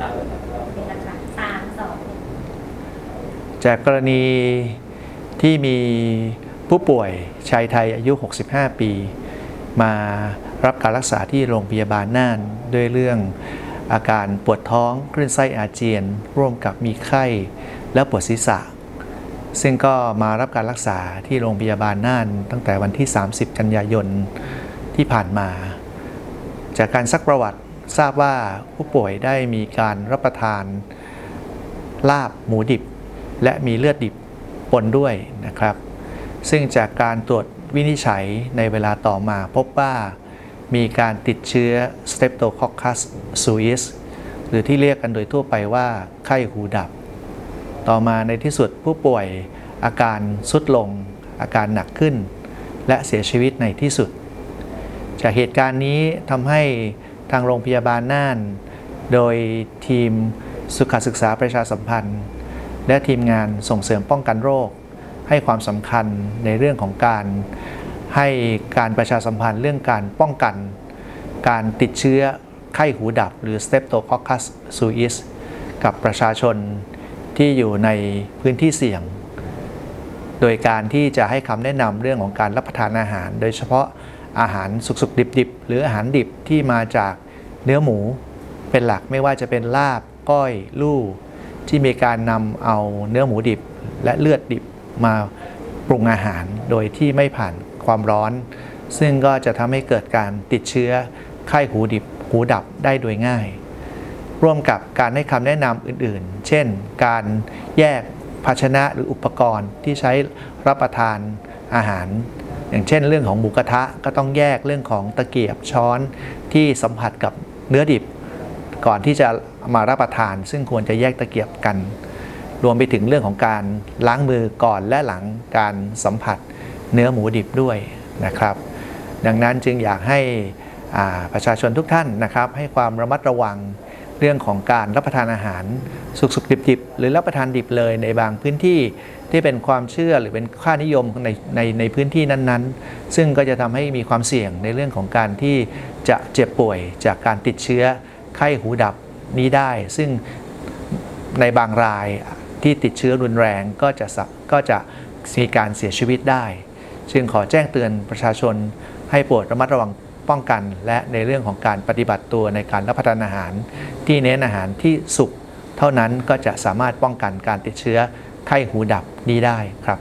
นี่นะคะสามสองจากกรณีที่มีผู้ป่วยชายไทยอายุ 65 ปี มารับการรักษาที่โรงพยาบาลน่านด้วยเรื่องอาการปวดท้องคลื่นไส้อาเจียน ร่วมกับมีไข้และปวดศีรษะ ซึ่งก็มารับการรักษาที่โรงพยาบาลน่าน ตั้งแต่วันที่ 30 กันยายนที่ผ่านมา จากการซักประวัติ ทราบว่าผู้ป่วยได้มีการรับประทานลาบหมูดิบ และมีเลือดดิบปนด้วยนะครับ ซึ่งจากการตรวจวินิจฉัยในเวลาต่อมาพบว่ามีการติดเชื้อ Streptococcus suis หรือที่เรียกกันโดยทั่วไปว่าไข้หูดับ ต่อมาในที่สุดผู้ป่วยอาการสุดลง อาการหนักขึ้น และเสียชีวิตในที่สุด จากเหตุการณ์นี้ทำให้ ทางโรงพยาบาลน่าน โดยทีมสุขศึกษาประชาสัมพันธ์ และทีมงานส่งเสริมป้องกันโรค ให้ความสำคัญในเรื่องของการให้การประชาสัมพันธ์เรื่องการป้องกัน การติดเชื้อไข้หูดับ หรือ Streptococcus suis กับประชาชนที่อยู่ในพื้นที่เสี่ยง โดยการที่จะให้คำแนะนำเรื่องของการรับประทานอาหาร โดยเฉพาะ อาหารสุกๆ ดิบๆ หรืออาหารดิบที่มาจากเนื้อหมูเป็นหลักไม่ว่าจะเป็นลาบก้อยลู่ที่มีการนำเอาเนื้อหมูดิบและเลือดดิบมาปรุงอาหารโดยที่ไม่ผ่านความร้อน ซึ่งก็จะทำให้เกิดการติดเชื้อไข้หูดิบ หูดับได้โดยง่าย ร่วมกับการให้คำแนะนำอื่นๆ เช่น การแยกภาชนะหรืออุปกรณ์ที่ใช้รับประทานอาหาร อย่างเช่นเรื่องของหมูกระทะก็ต้องแยกเรื่องของตะเกียบช้อนที่สัมผัสกับเนื้อดิบ ก่อนที่จะมารับประทาน ซึ่งควรจะแยกตะเกียบกัน รวมไปถึงเรื่องของการล้างมือก่อนและหลังการสัมผัสเนื้อหมูดิบด้วยนะครับ ดังนั้นจึงอยากให้ประชาชนทุกท่านนะครับ ให้ความระมัดระวัง เรื่องของการรับประทานอาหารสุกๆดิบๆหรือรับประทานดิบเลยในบางพื้นที่ที่เป็นความเชื่อหรือเป็นค่านิยมในในในพื้นที่นั้นๆ ซึ่งก็จะทำให้มีความเสี่ยงในเรื่องของการที่จะเจ็บป่วยจากการติดเชื้อไข้หูดับนี้ได้ ซึ่งในบางรายที่ติดเชื้อรุนแรงก็จะสะก็จะมีการเสียชีวิตได้ จึงขอแจ้งเตือนประชาชนให้โปรดระมัดระวัง ป้องกัน และในเรื่องของการปฏิบัติตัวในการรับประทานอาหาร ที่เน้นอาหารที่สุกเท่านั้นก็จะสามารถป้องกันการติดเชื้อไข้หูดับนี้ได้ครับ